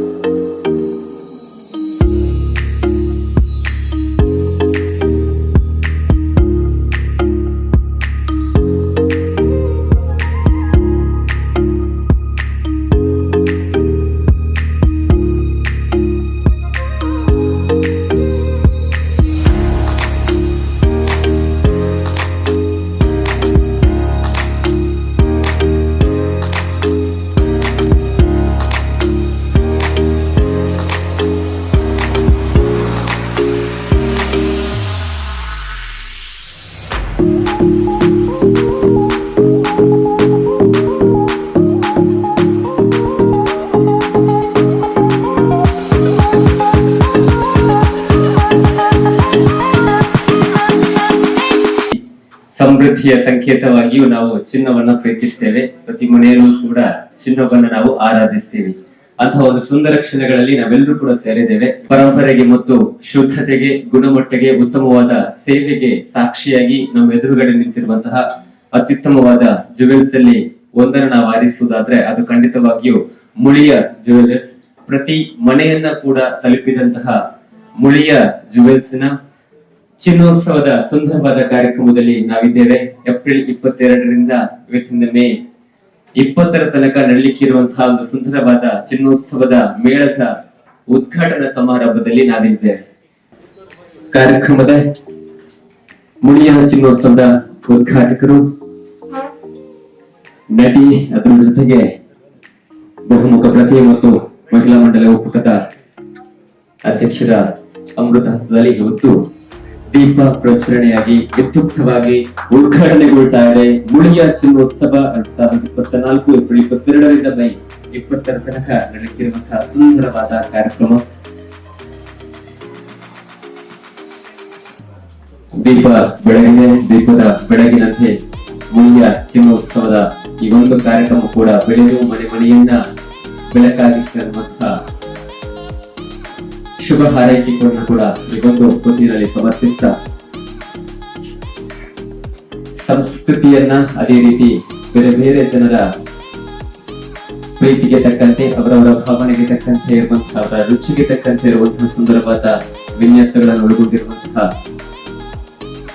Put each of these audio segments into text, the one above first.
you ಸಮೃದ್ಧಿಯ ಸಂಕೇತವಾಗಿಯೂ ನಾವು ಚಿನ್ನವನ್ನ ಪ್ರೀತಿಸ್ತೇವೆ ಪ್ರತಿ ಮನೆಯಲ್ಲೂ ಕೂಡ ಚಿನ್ನವನ್ನ ನಾವು ಆರಾಧಿಸ್ತೇವೆ. ಅಂತಹ ಒಂದು ಸುಂದರ ಕ್ಷಣಗಳಲ್ಲಿ ನಾವೆಲ್ಲರೂ ಕೂಡ ಸೇರಿದ್ದೇವೆ. ಪರಂಪರೆಗೆ ಮತ್ತು ಶುದ್ಧತೆಗೆ, ಗುಣಮಟ್ಟಗೆ, ಉತ್ತಮವಾದ ಸೇವೆಗೆ ಸಾಕ್ಷಿಯಾಗಿ ನಮ್ಮ ಎದುರುಗಡೆ ನಿಂತಿರುವಂತಹ ಅತ್ಯುತ್ತಮವಾದ ಜುವೆಲ್ಸ್ ಅಲ್ಲಿ ಒಂದನ್ನು ನಾವು ಆರಿಸುವುದಾದ್ರೆ ಅದು ಖಂಡಿತವಾಗಿಯೂ ಮುಳಿಯ ಜುವೆಲರ್ಸ್ ಪ್ರತಿ ಮನೆಯನ್ನ ಕೂಡ ತಲುಪಿದಂತಹ ಮುಳಿಯ ಜುವೆಲ್ಸ್ನ ಚಿನ್ನೋತ್ಸವದ ಸುಂದರವಾದ ಕಾರ್ಯಕ್ರಮದಲ್ಲಿ ನಾವಿದ್ದೇವೆ ಏಪ್ರಿಲ್ ಇಪ್ಪತ್ತೆರಡರಿಂದ ಇವತ್ತಿನ ಮೇ ಇಪ್ಪತ್ತರ ತನಕ ನಡಲಿಕ್ಕಿರುವಂತಹ ಒಂದು ಸುಂದರವಾದ ಚಿನ್ನೋತ್ಸವದ ಮೇಳದ ಉದ್ಘಾಟನಾ ಸಮಾರಂಭದಲ್ಲಿ ನಾವಿದ್ದೇವೆ. ಕಾರ್ಯಕ್ರಮದ ಮುಳಿಯ ಚಿನ್ನೋತ್ಸವದ ಉದ್ಘಾಟಕರು ನಟಿ ಅದರ ಜೊತೆಗೆ ಬಹುಮುಖ ಪ್ರತಿ ಮತ್ತು ಮಹಿಳಾ ಮಂಡಲ ಒಕ್ಕೂಟದ ಅಧ್ಯಕ್ಷರ ಅಮೃತ ಹಸ್ತದಲ್ಲಿ ಇವತ್ತು ದೀಪ ಪ್ರಚರಣೆಯಾಗಿ ವಿದ್ಯುಕ್ತವಾಗಿ ಉದ್ಘಾಟನೆಗೊಳ್ತಾ ಇದೆ. ಮುಳಿಯ ಚಿನ್ನೋತ್ಸವ ಎರಡ್ ಸಾವಿರದ ಇಪ್ಪತ್ತ ನಾಲ್ಕು ಏಪ್ರಿಲ್ ಇಪ್ಪತ್ತೆರಡರಿಂದ ಮೈ ಇಪ್ಪತ್ತರ ತನಕ ನಡೆಯುತ್ತಿರುವಂತಹ ಸುಂದರವಾದ ಕಾರ್ಯಕ್ರಮ. ದೀಪ ಬೆಳಗಿದೆ ದೀಪದ ಬೆಳಗಿನಂತೆ ಮುಳಿಯ ಚಿನ್ನೋತ್ಸವದ ಈ ಒಂದು ಕಾರ್ಯಕ್ರಮ ಕೂಡ ಬೆಳೆದು ಮನೆ ಮನೆಯನ್ನ ಬೆಳಕಾಗಿಸಿರುವಂತಹ ಶುಭ ಹಾರೈಕೆಗಳನ್ನು ಕೂಡ ಈ ಒಂದು ಕೃತಿಯಲ್ಲಿ ಸಮರ್ಪಿಸ್ತಾ ಸಂಸ್ಕೃತಿಯನ್ನ ಅದೇ ರೀತಿ ಬೇರೆ ಬೇರೆ ಜನರ ಪ್ರೀತಿಗೆ ತಕ್ಕಂತೆ, ಅವರವರ ಭಾವನೆಗೆ ತಕ್ಕಂತೆ ಇರುವಂತಹ, ಅವರ ರುಚಿಗೆ ತಕ್ಕಂತೆ ಇರುವಂತಹ ಸುಂದರವಾದ ವಿನ್ಯಾಸಗಳನ್ನು ಒಳಗೊಂಡಿರುವಂತಹ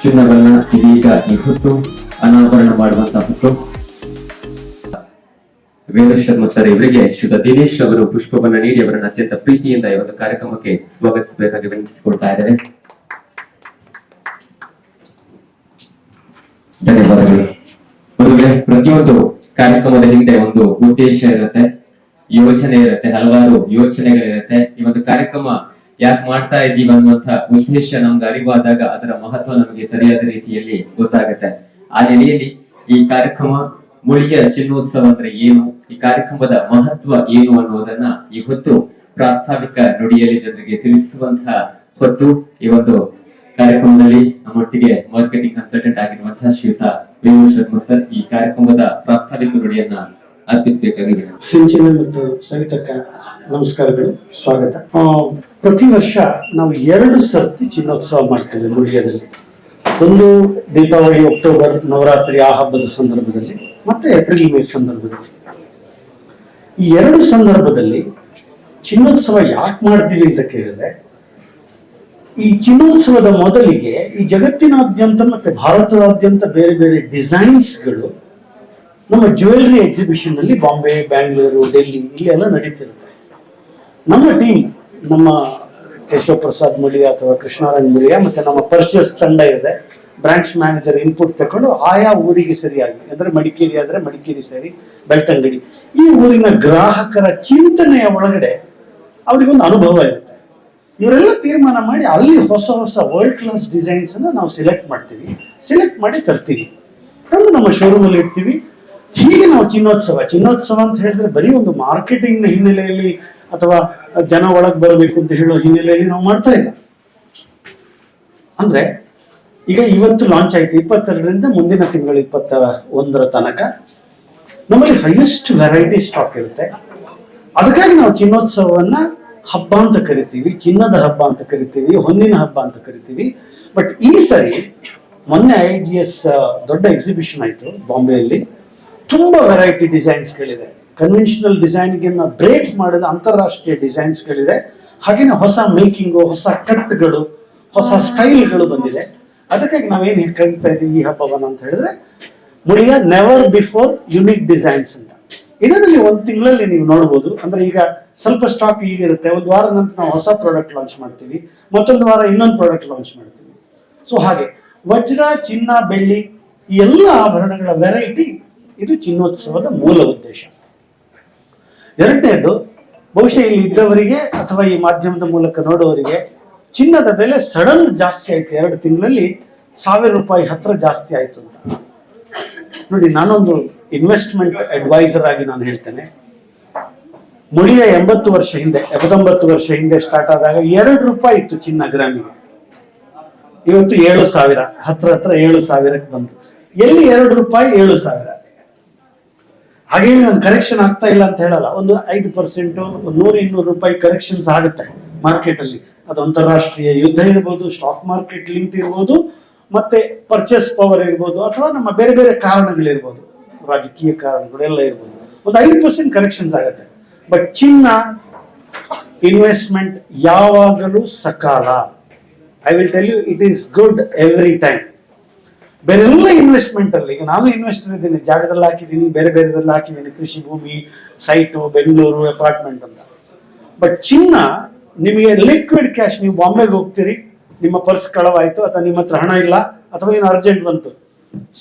ಚಿನ್ನವನ್ನ ಇದೀಗ ಈ ಹೊತ್ತು ಅನಾವರಣ ಮಾಡುವಂತಹ ಹೊತ್ತು. ವೇಣು ಶರ್ಮ ಸರ್ ಇವರಿಗೆ ಶ್ರೀಯುತ ದಿನೇಶ್ ಅವರು ಪುಷ್ಪವನ್ನ ನೀಡಿ ಅವರನ್ನು ಅತ್ಯಂತ ಪ್ರೀತಿಯಿಂದ ಇವತ್ತು ಕಾರ್ಯಕ್ರಮಕ್ಕೆ ಸ್ವಾಗತಿಸಬೇಕಾಗಿ ವಿನಂತಿಸಿಕೊಳ್ತಾ ಇದ್ದಾರೆ ಧನ್ಯವಾದಗಳು. ಪ್ರತಿಯೊಂದು ಕಾರ್ಯಕ್ರಮದ ಹಿಂದೆ ಒಂದು ಉದ್ದೇಶ ಇರುತ್ತೆ, ಯೋಚನೆ ಇರುತ್ತೆ, ಹಲವಾರು ಯೋಚನೆಗಳಿರುತ್ತೆ. ಈ ಒಂದು ಕಾರ್ಯಕ್ರಮ ಯಾಕೆ ಮಾಡ್ತಾ ಇದ್ದೀವಿ ಅನ್ನುವಂತ ಉದ್ದೇಶ ನಮ್ಗೆ ಅರಿವಾದಾಗ ಅದರ ಮಹತ್ವ ನಮಗೆ ಸರಿಯಾದ ರೀತಿಯಲ್ಲಿ ಗೊತ್ತಾಗುತ್ತೆ. ಆ ನೆಲೆಯಲ್ಲಿ ಈ ಕಾರ್ಯಕ್ರಮ ಮುಳಿಯ ಚಿನ್ನೋತ್ಸವ ಅಂದ್ರೆ ಏನು? ಈ ಕಾರ್ಯಕ್ರಮದ ಮಹತ್ವ ಏನು ಅನ್ನೋದನ್ನ ಈ ಹೊತ್ತು ಪ್ರಾಸ್ತಾವಿಕ ನುಡಿಯಲ್ಲಿ ಜನರಿಗೆ ತಿಳಿಸುವಂತಹ ಹೊತ್ತು ಈ ಒಂದು ಕಾರ್ಯಕ್ರಮದಲ್ಲಿ ನಮ್ಮೊಟ್ಟಿಗೆ ಮಾರ್ಕೆಟಿಂಗ್ ಕನ್ಸಲ್ಟೆಂಟ್ ಆಗಿರುವಂತಹ ಶ್ರೀಯುತ ವೇಣು ಶರ್ಮಾ ಸರ್ ಈ ಕಾರ್ಯಕ್ರಮದ ಪ್ರಾಸ್ತಾವಿಕ ನುಡಿಯನ್ನ ಅರ್ಪಿಸಬೇಕಾಗಿದೆ. ಸಿಂಚನ ಮತ್ತು ಸವಿತಕ್ಕ ನಮಸ್ಕಾರಗಳು, ಸ್ವಾಗತ. ಪ್ರತಿ ವರ್ಷ ನಾವು ಎರಡು ಸರ್ತಿ ಚಿನ್ನೋತ್ಸವ ಮಾಡ್ತೇವೆ ಮುಳಿಯದಲ್ಲಿ ಒಂದು ದೀಪಾವಳಿ, ಅಕ್ಟೋಬರ್, ನವರಾತ್ರಿ ಆ ಹಬ್ಬದ ಸಂದರ್ಭದಲ್ಲಿ. ಮತ್ತೆ ಏಪ್ರಿಲ್ ಮೇ ಸಂದರ್ಭದಲ್ಲಿ. ಈ ಎರಡು ಸಂದರ್ಭದಲ್ಲಿ ಚಿನ್ನೋತ್ಸವ ಯಾಕೆ ಮಾಡ್ತೀವಿ ಅಂತ ಕೇಳಿದ್ರೆ, ಈ ಚಿನ್ನೋತ್ಸವದ ಮೊದಲಿಗೆ ಈ ಜಗತ್ತಿನಾದ್ಯಂತ ಮತ್ತೆ ಭಾರತದಾದ್ಯಂತ ಬೇರೆ ಬೇರೆ ಡಿಸೈನ್ಸ್ಗಳು ನಮ್ಮ ಜ್ಯುವೆಲ್ರಿ ಎಕ್ಸಿಬಿಷನ್ನಲ್ಲಿ ಬಾಂಬೆ, ಬ್ಯಾಂಗ್ಳೂರು, ಡೆಲ್ಲಿ ಇಲ್ಲಿ ಎಲ್ಲ ನಡೀತಿರುತ್ತೆ. ನಮ್ಮ ಟೀಮ್, ನಮ್ಮ ಕೇಶವ ಪ್ರಸಾದ್ ಮುಳಿಯ ಅಥವಾ ಕೃಷ್ಣಾರಾಯಣ್ ಮುಳಿಯ ಮತ್ತೆ ನಮ್ಮ ಪರ್ಚೇಸ್ ತಂಡ ಇದೆ. ಬ್ರಾಂಚ್ ಮ್ಯಾನೇಜರ್ ಇನ್ಪುಟ್ ತಗೊಂಡು ಆಯಾ ಊರಿಗೆ ಸರಿಯಾಗಿ, ಅಂದ್ರೆ ಮಡಿಕೇರಿ ಆದ್ರೆ ಮಡಿಕೇರಿ ಸರಿ, ಬೆಳ್ತಂಗಡಿ. ಈ ಊರಿನ ಗ್ರಾಹಕರ ಚಿಂತನೆಯ ಒಳಗಡೆ ಅವರಿಗೊಂದು ಅನುಭವ ಇರುತ್ತೆ. ಇವರೆಲ್ಲ ತೀರ್ಮಾನ ಮಾಡಿ ಅಲ್ಲಿ ಹೊಸ ಹೊಸ ವರ್ಲ್ಡ್ ಕ್ಲಾಸ್ ಡಿಸೈನ್ಸ್ ಅನ್ನ ನಾವು ಸೆಲೆಕ್ಟ್ ಮಾಡ್ತೀವಿ. ಸೆಲೆಕ್ಟ್ ಮಾಡಿ ತರ್ತೀವಿ. ತಂದು ನಮ್ಮ ಶೋರೂಮ್ ಅಲ್ಲಿ ಇಡ್ತೀವಿ. ಹೀಗೆ ನಾವು ಚಿನ್ನೋತ್ಸವ ಚಿನ್ನೋತ್ಸವ ಅಂತ ಹೇಳಿದ್ರೆ ಬರೀ ಒಂದು ಮಾರ್ಕೆಟಿಂಗ್ ಹಿನ್ನೆಲೆಯಲ್ಲಿ ಅಥವಾ ಜನ ಒಳಗೆ ಬರಬೇಕು ಅಂತ ಹೇಳೋ ಹಿನ್ನೆಲೆಯಲ್ಲಿ ನಾವು ಮಾಡ್ತಾ ಇಲ್ಲ. ಅಂದ್ರೆ ಈಗ ಇವತ್ತು ಲಾಂಚ್ ಆಯ್ತು ಇಪ್ಪತ್ತೆರಡರಿಂದ ಮುಂದಿನ ತಿಂಗಳು ಇಪ್ಪತ್ತ ಒಂದರ ತನಕ. ನಮ್ಮಲ್ಲಿ ಹೈಯೆಸ್ಟ್ ವೆರೈಟಿ ಸ್ಟಾಕ್ ಇರುತ್ತೆ. ಅದಕ್ಕಾಗಿ ನಾವು ಚಿನ್ನೋತ್ಸವವನ್ನ ಹಬ್ಬ ಅಂತ ಕರಿತೀವಿ ಚಿನ್ನದ ಹಬ್ಬ ಅಂತ ಕರಿತೀವಿ ಹೊನ್ನಿನ ಹಬ್ಬ ಅಂತ ಕರಿತೀವಿ. ಬಟ್ ಈ ಸರಿ ಮೊನ್ನೆ ಐ ಜಿ ಎಸ್ ದೊಡ್ಡ ಎಕ್ಸಿಬಿಷನ್ ಆಯಿತು ಬಾಂಬೆಯಲ್ಲಿ. ತುಂಬಾ ವೆರೈಟಿ ಡಿಸೈನ್ಸ್ಗಳಿದೆ ಕನ್ವೆನ್ಷನಲ್ ಡಿಸೈನ್ಗೆ ಬ್ರೇಕ್ ಮಾಡಿದ ಅಂತಾರಾಷ್ಟ್ರೀಯ ಡಿಸೈನ್ಸ್ಗಳಿದೆ ಹಾಗೆಯೇ ಹೊಸ ಮೇಕಿಂಗು ಹೊಸ ಕಟ್ಗಳು ಹೊಸ ಸ್ಟೈಲ್ಗಳು ಬಂದಿದೆ. ಅದಕ್ಕಾಗಿ ನಾವೇನು ಕರಿತಾ ಇದೀವಿ ಈ ಹಬ್ಬವನ್ನ ಅಂತ ಹೇಳಿದ್ರೆ Muliya never before unique designs ಅಂತ. ಇದನ್ನು ನೀವು ಒಂದು ತಿಂಗಳಲ್ಲಿ ನೀವು ನೋಡ್ಬೋದು. ಅಂದ್ರೆ ಈಗ ಸ್ವಲ್ಪ ಸ್ಟಾಕ್ ಈಗಿರುತ್ತೆ. ಒಂದು ವಾರ ನಂತರ ನಾವು ಹೊಸ ಪ್ರಾಡಕ್ಟ್ ಲಾಂಚ್ ಮಾಡ್ತೀವಿ. ಮತ್ತೊಂದು ವಾರ ಇನ್ನೊಂದು ಪ್ರಾಡಕ್ಟ್ ಲಾಂಚ್ ಮಾಡ್ತೀವಿ. ಸೊ ಹಾಗೆ, ವಜ್ರ, ಚಿನ್ನ, ಬೆಳ್ಳಿ, ಈ ಎಲ್ಲ ಆಭರಣಗಳ ವೆರೈಟಿ ಇದು ಚಿನ್ನೋತ್ಸವದ ಮೂಲ ಉದ್ದೇಶ. ಎರಡನೇದು, ಬಹುಶಃ ಇಲ್ಲಿ ಇದ್ದವರಿಗೆ ಅಥವಾ ಈ ಮಾಧ್ಯಮದ ಮೂಲಕ ನೋಡುವವರಿಗೆ ಚಿನ್ನದ ಬೆಲೆ ಸಡನ್ ಜಾಸ್ತಿ ಆಯ್ತು ಎರಡು ತಿಂಗಳಲ್ಲಿ ಸಾವಿರ ರೂಪಾಯಿ ಹತ್ರ ಜಾಸ್ತಿ ಆಯ್ತು ಅಂತ. ನೋಡಿ, ನಾನೊಂದು ಇನ್ವೆಸ್ಟ್ಮೆಂಟ್ ಅಡ್ವೈಸರ್ ಆಗಿ ನಾನು ಹೇಳ್ತೇನೆ. ಮುಳಿಯ ಎಂಬತ್ತು ವರ್ಷ ಹಿಂದೆ, ಎಪ್ಪತ್ತೊಂಬತ್ತು ವರ್ಷ ಹಿಂದೆ ಸ್ಟಾರ್ಟ್ ಆದಾಗ ಎರಡು ರೂಪಾಯಿ ಇತ್ತು ಚಿನ್ನ ಗ್ರಾಮಿಗೆ. ಇವತ್ತು ಏಳು ಸಾವಿರ, ಹತ್ರ ಹತ್ರ ಏಳು ಸಾವಿರಕ್ಕೆ ಬಂತು. ಎಲ್ಲಿ ಎರಡು ರೂಪಾಯಿ, ಏಳು ಸಾವಿರ? ಹಾಗೇಳಿ ನಾನು ಕರೆಕ್ಷನ್ ಆಗ್ತಾ ಇಲ್ಲ ಅಂತ ಹೇಳಲ್ಲ. ಒಂದು ಐದು ಪರ್ಸೆಂಟ್ ನೂರು ಇನ್ನೂರು ರೂಪಾಯಿ ಕರೆಕ್ಷನ್ಸ್ ಆಗುತ್ತೆ ಮಾರ್ಕೆಟ್ ಅಲ್ಲಿ ಅದು ಅಂತಾರಾಷ್ಟ್ರೀಯ ಯುದ್ಧ ಇರ್ಬೋದು ಸ್ಟಾಕ್ ಮಾರ್ಕೆಟ್ ಲಿಂಕ್ ಇರ್ಬೋದು, ಮತ್ತೆ ಪರ್ಚೇಸ್ ಪವರ್ ಇರ್ಬೋದು, ಅಥವಾ ನಮ್ಮ ಬೇರೆ ಬೇರೆ ಕಾರಣಗಳಿರ್ಬೋದು, ರಾಜಕೀಯ ಕಾರಣಗಳು ಎಲ್ಲ ಇರ್ಬೋದು. ಒಂದು ಐದು ಪರ್ಸೆಂಟ್ ಕರೆಕ್ಷನ್ಸ್ ಆಗುತ್ತೆ. ಬಟ್ ಚಿನ್ನ ಇನ್ವೆಸ್ಟ್ಮೆಂಟ್ ಯಾವಾಗಲೂ ಸಕಾಲ. I will tell you it is good every time ಬೇರೆಲ್ಲ ಇನ್ವೆಸ್ಟ್ಮೆಂಟ್ ಅಲ್ಲಿ, ಈಗ ನಾನು ಇನ್ವೆಸ್ಟರ್ ಇದ್ದೀನಿ, ಜಾಗದಲ್ಲಿ ಹಾಕಿದ್ದೀನಿ, ಬೇರೆ ಬೇರೆದಲ್ಲಿ ಹಾಕಿದ್ದೀನಿ, ಕೃಷಿ ಭೂಮಿ ಸೈಟು ಬೆಂಗಳೂರು ಅಪಾರ್ಟ್ಮೆಂಟ್ ಅಂತ. ಬಟ್ ಚಿನ್ನ ನಿಮಗೆ ಲಿಕ್ವಿಡ್ ಕ್ಯಾಶ್ ನೀವು ಬಾಂಬೆಗೆ ಹೋಗ್ತೀರಿ, ನಿಮ್ಮ ಪರ್ಸ್ ಕಳವಾಯಿತು, ಅಥವಾ ನಿಮ್ಮ ಹತ್ರ ಹಣ ಇಲ್ಲ, ಅಥವಾ ಏನು ಅರ್ಜೆಂಟ್ ಬಂತು.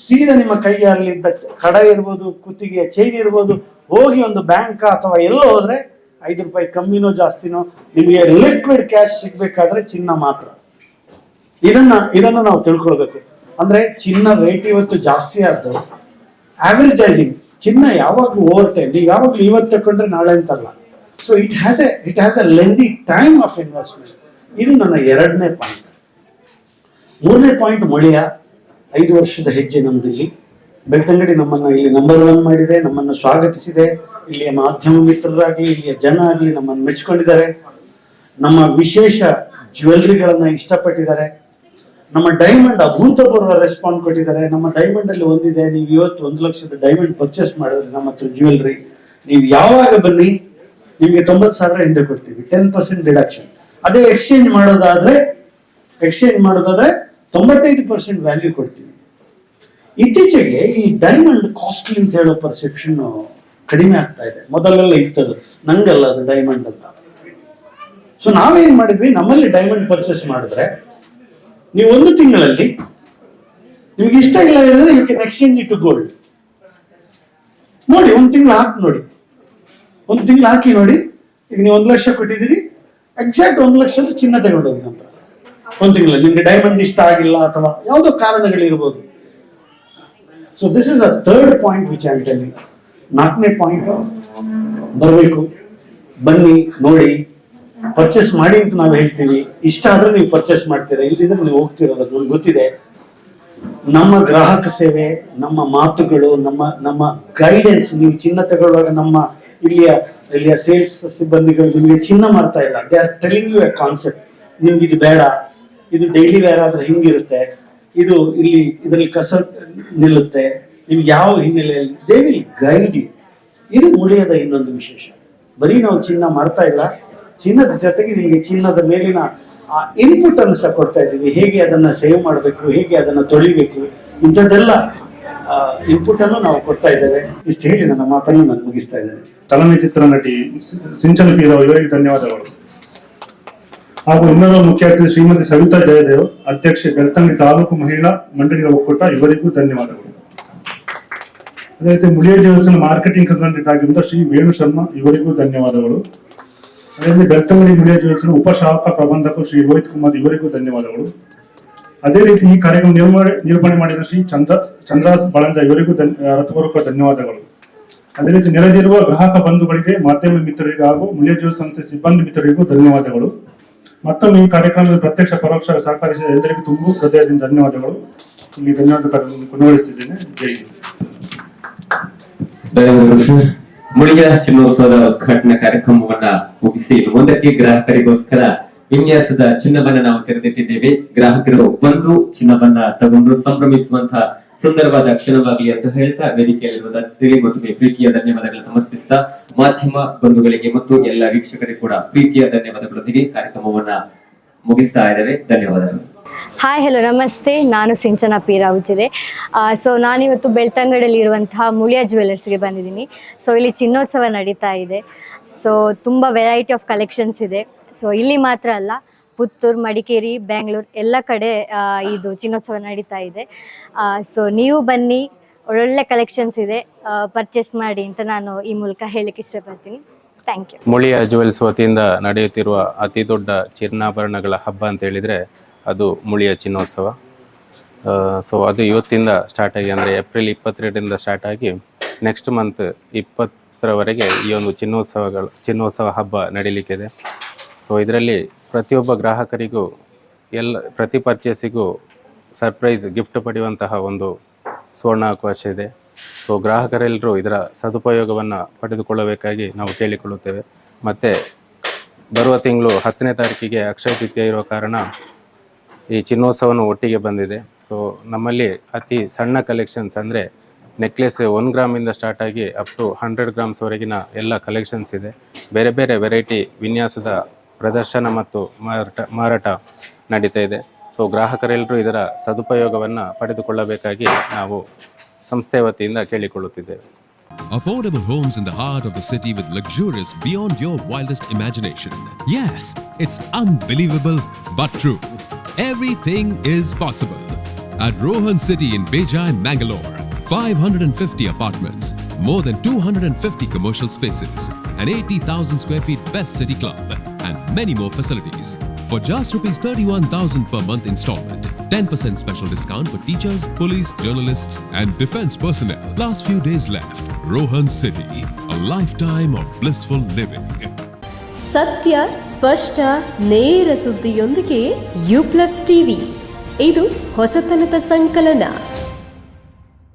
ಸೀದಾ ನಿಮ್ಮ ಕೈಯಲ್ಲಿದ್ದ ಕಡ ಇರ್ಬೋದು ಕುತ್ತಿಗೆ ಚೈನ್ ಇರ್ಬೋದು, ಹೋಗಿ ಒಂದು ಬ್ಯಾಂಕ್ ಅಥವಾ ಎಲ್ಲೋ ಹೋದ್ರೆ ಐದು ರೂಪಾಯಿ ಕಮ್ಮಿನೋ, ಜಾಸ್ತಿನೋ, ನಿಮಗೆ ಲಿಕ್ವಿಡ್ ಕ್ಯಾಶ್ ಸಿಗ್ಬೇಕಾದ್ರೆ ಚಿನ್ನ ಮಾತ್ರ. ಇದನ್ನ, ಇದನ್ನು ನಾವು ತಿಳ್ಕೊಳ್ಬೇಕು. ಅಂದ್ರೆ ಚಿನ್ನ ರೇಟ್ ಇವತ್ತು ಜಾಸ್ತಿ ಆದ್ದು. ಆವರೇಜೈಸಿಂಗ್ ಚಿನ್ನ ಯಾವಾಗಲೂ ಓವರ್ ಟೈಮ್ ನೀವು ಯಾವಾಗಲೂ ಇವತ್ತು ತಕೊಂಡ್ರೆ ನಾಳೆ ಅಂತಲ್ಲ. So it has a it has a lengthy time of investment ಇದು ನನ್ನ ಎರಡನೇ ಪಾಯಿಂಟ್ ಮೂರನೇ ಪಾಯಿಂಟ್ ಮಳೆಯ ಐದು ವರ್ಷದ ಹೆಜ್ಜೆ ನಮ್ದು ಇಲ್ಲಿ ಬೆಳ್ತಂಗಡಿ ನಮ್ಮನ್ನು ಇಲ್ಲಿ ನಂಬರ್ ಒನ್ ಮಾಡಿದೆ, ನಮ್ಮನ್ನು ಸ್ವಾಗತಿಸಿದೆ. ಇಲ್ಲಿಯ ಮಾಧ್ಯಮ ಮಿತ್ರರಾಗಲಿ, ಇಲ್ಲಿಯ ಜನ ಆಗಲಿ ನಮ್ಮನ್ನು ಮೆಚ್ಕೊಂಡಿದ್ದಾರೆ. ನಮ್ಮ ವಿಶೇಷ ಜ್ಯುವೆಲ್ರಿಗಳನ್ನು ಇಷ್ಟಪಟ್ಟಿದ್ದಾರೆ. ನಮ್ಮ ಡೈಮಂಡ್ ಅಭೂತಪೂರ್ವ ರೆಸ್ಪಾಂಡ್ ಕೊಟ್ಟಿದ್ದಾರೆ. ನಮ್ಮ ಡೈಮಂಡ್ ಅಲ್ಲಿ ಒಂದಿದೆ, ನೀವು ಇವತ್ತು ಒಂದು ಲಕ್ಷದ ಡೈಮಂಡ್ ಪರ್ಚೇಸ್ ಮಾಡಿದ್ರೆ ನಮ್ಮ ಹತ್ರ ಜ್ಯುವೆಲ್ರಿ ನೀವು ಯಾವಾಗ ಬನ್ನಿ? ನಿಮಗೆ ತೊಂಬತ್ತು ಸಾವಿರ ಹಿಂದೆ ಕೊಡ್ತೀವಿ. ಟೆನ್ ಪರ್ಸೆಂಟ್ ಡಿಡಕ್ಷನ್ ಅದೇ ಎಕ್ಸ್ಚೇಂಜ್ ಮಾಡೋದಾದ್ರೆ ಎಕ್ಸ್ಚೇಂಜ್ ಮಾಡೋದಾದ್ರೆ ತೊಂಬತ್ತೈದು ಪರ್ಸೆಂಟ್ ವ್ಯಾಲ್ಯೂ ಕೊಡ್ತೀವಿ. ಇತ್ತೀಚೆಗೆ ಈ ಡೈಮಂಡ್ ಕಾಸ್ಟ್ಲಿ ಅಂತ ಹೇಳೋ ಪರ್ಸೆಪ್ಷನ್ ಕಡಿಮೆ ಆಗ್ತಾ ಇದೆ. ಮೊದಲೆಲ್ಲ ಇತ್ತದು. ನಂಗಲ್ಲ ಅದು ಡೈಮಂಡ್ ಅಂತ. ಸೊ ನಾವೇನ್ ಮಾಡಿದ್ವಿ? ನಮ್ಮಲ್ಲಿ ಡೈಮಂಡ್ ಪರ್ಚೇಸ್ ಮಾಡಿದ್ರೆ, ನೀವು ಒಂದು ತಿಂಗಳಲ್ಲಿ, ನಿಮ್ಗೆ ಇಷ್ಟ ಇಲ್ಲ ಹೇಳಿದ್ರೆ you can exchange it to gold ನೋಡಿ, ಒಂದು ತಿಂಗಳು ಹಾಕಿ ನೋಡಿ. ಒಂದು ತಿಂಗಳು ಹಾಕಿ ನೋಡಿ. ಈಗ ನೀವು ಒಂದು ಲಕ್ಷ ಕೊಟ್ಟಿದ್ದೀರಿ. ಎಕ್ಸಾಕ್ಟ್ ಒಂದು ಲಕ್ಷದ ಚಿನ್ನ ತಗೊಂಡೋಗಿ ನಂತರ. ಒಂದು ತಿಂಗಳಲ್ಲಿ. ನಿಮ್ಗೆ ಡೈಮಂಡ್ ಇಷ್ಟ ಆಗಿಲ್ಲ ಅಥವಾ ಯಾವುದೋ ಕಾರಣಗಳಿರ್ಬೋದು. So this is a third point which I telling ನಾಲ್ಕನೇ ಪಾಯಿಂಟ್ ಬರಬೇಕು. ಬನ್ನಿ, ನೋಡಿ. ಪರ್ಚೇಸ್ ಮಾಡಿ ಅಂತ ನಾವು ಹೇಳ್ತೀವಿ. ಇಷ್ಟ ಆದ್ರೆ ನೀವು ಪರ್ಚೇಸ್ ಮಾಡ್ತೀರಾ. ಇಲ್ದಿದ್ರೆ ನೀವು ಹೋಗ್ತಿರೋದು ನಮ್ಗೆ ಗೊತ್ತಿದೆ. ನಮ್ಮ ಗ್ರಾಹಕ ಸೇವೆ, ನಮ್ಮ ಮಾತುಗಳು, ನಮ್ಮ ನಮ್ಮ ಗೈಡೆನ್ಸ್ ನೀವು ಚಿನ್ನ ತಗೊಳ್ಳುವಾಗ ನಮ್ಮ ಇಲ್ಲಿಯ ಇಲ್ಲಿಯ ಸೇಲ್ಸ್ ಸಿಬ್ಬಂದಿಗಳು ನಿಮಗೆ ಚಿನ್ನ ಮಾಡ್ತಾ ಇಲ್ಲ. They are telling you a concept ನಿಮ್ಗೆ ಇದು ಬೇಡ. ಇದು ಡೈಲಿ ವೇರ್ ಆದ್ರೆ ಹಿಂಗಿರುತ್ತೆ. ಇದು ಇಲ್ಲಿ, ಇದರಲ್ಲಿ ಕಸ ನಿಲ್ಲುತ್ತೆ. ನಿಮ್ಗೆ ಯಾವ ಹಿನ್ನೆಲೆಯಲ್ಲಿ ದೇ ವಿಲ್ ಗೈಡ್ ಯು ಇದು ಉಳಿಯದ ಇನ್ನೊಂದು ವಿಶೇಷ. ಬರೀ ನಾವು ಚಿನ್ನ ಮಾಡ್ತಾ ಇಲ್ಲ. ಚಿನ್ನದ ಜೊತೆಗೆ ನಿಮಗೆ ಚಿನ್ನದ ಮೇಲಿನ, ಆ ಇನ್ಪುಟ್ ಅನ್ನು ಸಹ ಕೊಡ್ತಾ ಇದ್ದೀವಿ. ಹೇಗೆ ಅದನ್ನ ಸೇವ್ ಮಾಡಬೇಕು, ಹೇಗೆ ಅದನ್ನ ತೊಳಿಬೇಕು, ಇಂಥದ್ದೆಲ್ಲ ಇನ್ಪುಟ್ ಅನ್ನು ನಾವು ಕೊಡ್ತಾ ಇದ್ದೇವೆ. ಇಷ್ಟು ಹೇಳಿ ನನ್ನ ಮಾತನ್ನು ನಾನು ಮುಗಿಸ್ತಾ ಇದ್ದೇನೆ. ಚಲನಚಿತ್ರ ನಟಿ ಸಿಂಚನ ಇವರಿಗೆ ಧನ್ಯವಾದಗಳು. ಹಾಗೂ ಇನ್ನೊಬ್ಬ ಮುಖ್ಯ ಅತಿಥಿ ಶ್ರೀಮತಿ ಸವಿತಾ ಜಯದೇವ್, ಅಧ್ಯಕ್ಷೆ ಬೆಳ್ತಂಗಿ ತಾಲೂಕು ಮಹಿಳಾ ಮಂಡಳಿಗಳ ಒಕ್ಕೂಟ, ಇವರಿಗೂ ಧನ್ಯವಾದಗಳು. ಅದೇ ರೀತಿ ಮುಳಿಯ ದೇವಸ್ಥಾನ ಮಾರ್ಕೆಟಿಂಗ್ ಕನ್ಸಲ್ಟೆಂಟ್ ಆಗಿರುವ ಶ್ರೀ ವೇಣು ಶರ್ಮಾ, ಇವರಿಗೂ ಧನ್ಯವಾದಗಳು. ಅದೇ ರೀತಿ ಬೆಳ್ತಂಗಡಿ ಮುಳಿಯ ದೇವಸ್ಥಾನ ಉಪಶಾಖ ಪ್ರಬಂಧಕ ಶ್ರೀ ರೋಹಿತ್ ಕುಮಾರ್, ಇವರಿಗೂ ಧನ್ಯವಾದಗಳು. ಅದೇ ರೀತಿ ಈ ಕಾರ್ಯಕ್ರಮ ನಿರ್ವಹಣೆ ಮಾಡಿದ ಶ್ರೀ ಚಂದ್ರ ಚಂದ್ರಾಸ್ ಬಳಂಜ, ಇವರಿಗೂ ಹೃತ್ಪೂರ್ವಕ ಧನ್ಯವಾದಗಳು. ಅದೇ ರೀತಿ ನೆರೆದಿರುವ ಗ್ರಾಹಕ ಬಂಧುಗಳಿಗೆ, ಮಾಧ್ಯಮ ಮಿತ್ರರಿಗೆ ಹಾಗೂ ಸಂಸ್ಥೆ ಸಿಬ್ಬಂದಿ ಮಿತ್ರರಿಗೂ ಧನ್ಯವಾದಗಳು. ಮತ್ತೊಮ್ಮೆ ಈ ಕಾರ್ಯಕ್ರಮದ ಪ್ರತ್ಯಕ್ಷ ಪರೋಕ್ಷ ಸಹಕರಿಸಿದ ಎಲ್ಲರಿಗೂ ತುಂಬು ಹೃದಯದಿಂದ ಧನ್ಯವಾದಗಳು. ಇಲ್ಲಿ ಧನ್ಯವಾದ ಕಾರ್ಯಕ್ರಮವನ್ನು ಕೊನೆಗೊಳಿಸುತ್ತಿದ್ದೇನೆ. ಜೈ ಮುಳಿಯ ಚಿನ್ನೋತ್ಸವದ ಉದ್ಘಾಟನಾ ಕಾರ್ಯಕ್ರಮವನ್ನ ಮುಗಿಸಿ ಮುಂದಕ್ಕೆ ಗ್ರಾಹಕರಿಗೋಸ್ಕರ ವಿನ್ಯಾಸದ ಚಿನ್ನವನ್ನ ನಾವು ತೆರೆದಿಟ್ಟಿದ್ದೇವೆ. ಗ್ರಾಹಕರು ಬಂದು ಚಿನ್ನವನ್ನ ತಗೊಂಡು ಸಂಭ್ರಮಿಸುವಂತಹ ಸುಂದರವಾದ ಕ್ಷಣವಾಗಲಿ ಅಂತ ಹೇಳ್ತಾ ವೇದಿಕೆಯಲ್ಲಿರುವ ತಿಳಿ ಮತ್ತೊಮ್ಮೆ ಪ್ರೀತಿಯ ಧನ್ಯವಾದಗಳು ಸಮರ್ಪಿಸ್ತಾ ಮಾಧ್ಯಮ ಬಂಧುಗಳಿಗೆ ಮತ್ತು ಎಲ್ಲ ವೀಕ್ಷಕರಿಗೆ ಕೂಡ ಪ್ರೀತಿಯ ಧನ್ಯವಾದಗಳೊಂದಿಗೆ ಕಾರ್ಯಕ್ರಮವನ್ನ ಮುಗಿಸ್ತಾ ಇದ್ದಾರೆ ಧನ್ಯವಾದಗಳು. ಹಾಯ್ ಹಲೋ ನಮಸ್ತೆ. ನಾನು ಸಿಂಚನ ಪಿ. ರಾವುಜಿದೆ ಸೊ ನಾನಿವತ್ತು ಬೆಳ್ತಂಗಡಲ್ಲಿ ಇರುವಂತಹ ಮುಳಿಯ ಜ್ಯುವೆಲರ್ಸ್ಗೆ ಬಂದಿದ್ದೀನಿ. ಸೊ ಇಲ್ಲಿ ಚಿನ್ನೋತ್ಸವ ನಡೀತಾ ಇದೆ. ಸೊ ತುಂಬ ವೆರೈಟಿ ಆಫ್ ಕಲೆಕ್ಷನ್ಸ್ ಇದೆ. ಸೊ ಇಲ್ಲಿ ಮಾತ್ರ ಅಲ್ಲ, ಪುತ್ತೂರು, ಮಡಿಕೇರಿ ಬೆಂಗಳೂರು ಎಲ್ಲ ಕಡೆ ಇದು ಚಿನ್ನೋತ್ಸವ ನಡೀತಾ ಇದೆ. ಸೊ ನೀವು ಬನ್ನಿ, ಒಳ್ಳೊಳ್ಳೆ ಕಲೆಕ್ಷನ್ಸ್ ಇದೆ ಪರ್ಚೇಸ್ ಮಾಡಿ ಅಂತ ನಾನು ಈ ಮೂಲಕ ಹೇಳಕ್ಕೆ ಇಷ್ಟಪಡ್ತೀನಿ. ಥ್ಯಾಂಕ್ ಯು ಮುಳಿಯ ಜುವೆಲ್ಸ್ ವತಿಯಿಂದ ನಡೆಯುತ್ತಿರುವ ಅತಿ ದೊಡ್ಡ ಚಿನ್ನಾಭರಣಗಳ ಹಬ್ಬ ಅಂತ ಹೇಳಿದರೆ ಅದು ಮುಳಿಯ ಚಿನ್ನೋತ್ಸವ. ಸೊ ಅದು ಇವತ್ತಿಂದ ಸ್ಟಾರ್ಟ್ ಆಗಿ, ಅಂದರೆ ಏಪ್ರಿಲ್ ಇಪ್ಪತ್ತೆರಡರಿಂದ ಸ್ಟಾರ್ಟ್ ಆಗಿ ನೆಕ್ಸ್ಟ್ ಮಂತ್ ಇಪ್ಪತ್ತರವರೆಗೆ ಈ ಒಂದು ಚಿನ್ನೋತ್ಸವಗಳು, ಚಿನ್ನೋತ್ಸವ ಹಬ್ಬ ನಡೀಲಿಕ್ಕಿದೆ. ಸೊ ಇದರಲ್ಲಿ ಪ್ರತಿಯೊಬ್ಬ ಗ್ರಾಹಕರಿಗೂ, ಎಲ್ಲ, ಪ್ರತಿ ಪರ್ಚೇಸಿಗೂ ಸರ್ಪ್ರೈಸ್ ಗಿಫ್ಟ್ ಪಡೆಯುವಂತಹ ಒಂದು ಸುವರ್ಣಾವಕಾಶ ಇದೆ. ಸೊ ಗ್ರಾಹಕರೆಲ್ಲರೂ ಇದರ ಸದುಪಯೋಗವನ್ನು ಪಡೆದುಕೊಳ್ಳಬೇಕಾಗಿ ನಾವು ಕೇಳಿಕೊಳ್ಳುತ್ತೇವೆ. ಮತ್ತು, ಬರುವ ತಿಂಗಳು ಹತ್ತನೇ ತಾರೀಕಿಗೆ ಅಕ್ಷಯ ತೃತೀಯ ಇರುವ ಕಾರಣ ಈ ಚಿನ್ನೋತ್ಸವನು ಒಟ್ಟಿಗೆ ಬಂದಿದೆ. ಸೊ ನಮ್ಮಲ್ಲಿ ಅತಿ ಸಣ್ಣ ಕಲೆಕ್ಷನ್ಸ್ ಅಂದರೆ ನೆಕ್ಲೆಸ್ ಒನ್ ಗ್ರಾಮಿಂದ ಸ್ಟಾರ್ಟ್ ಆಗಿ ಅಪ್ ಟು ಹಂಡ್ರೆಡ್ ಗ್ರಾಮ್ಸ್ವರೆಗಿನ ಎಲ್ಲ ಕಲೆಕ್ಷನ್ಸ್ ಇದೆ. ಬೇರೆ ಬೇರೆ ವೆರೈಟಿ ವಿನ್ಯಾಸದ ಪ್ರದರ್ಶನ ಮತ್ತು ಮಾರಾಟ ಮಾರಾಟ ನಡೀತಾ ಇದೆ ಸೊ ಗ್ರಾಹಕರೆಲ್ಲರೂ ಇದರ ಸದುಪಯೋಗವನ್ನು ಪಡೆದುಕೊಳ್ಳಬೇಕಾಗಿ ನಾವು ಸಂಸ್ಥೆ ವತಿಯಿಂದ ಕೇಳಿಕೊಳ್ಳುತ್ತಿದ್ದೇವೆ Affordable homes in the heart of the city with luxurious beyond your wildest imagination. Yes, it's unbelievable but true. Everything is possible. At Rohan City in Bejai, Mangalore, 550 apartments, more than 250 commercial spaces, an 80,000 square feet best city club, and many more facilities. For just rupees 31,000 per month installment, 10% special discount for teachers, police, journalists, and defense personnel. Last few days left. Rohan City, a lifetime of blissful living. ಸತ್ಯ ಸ್ಪಷ್ಟ ನೇರ ಸುದ್ದಿಯೊಂದಿಗೆ you plus TV ಇದು ಹೊಸತನದ ಸಂಕಲನ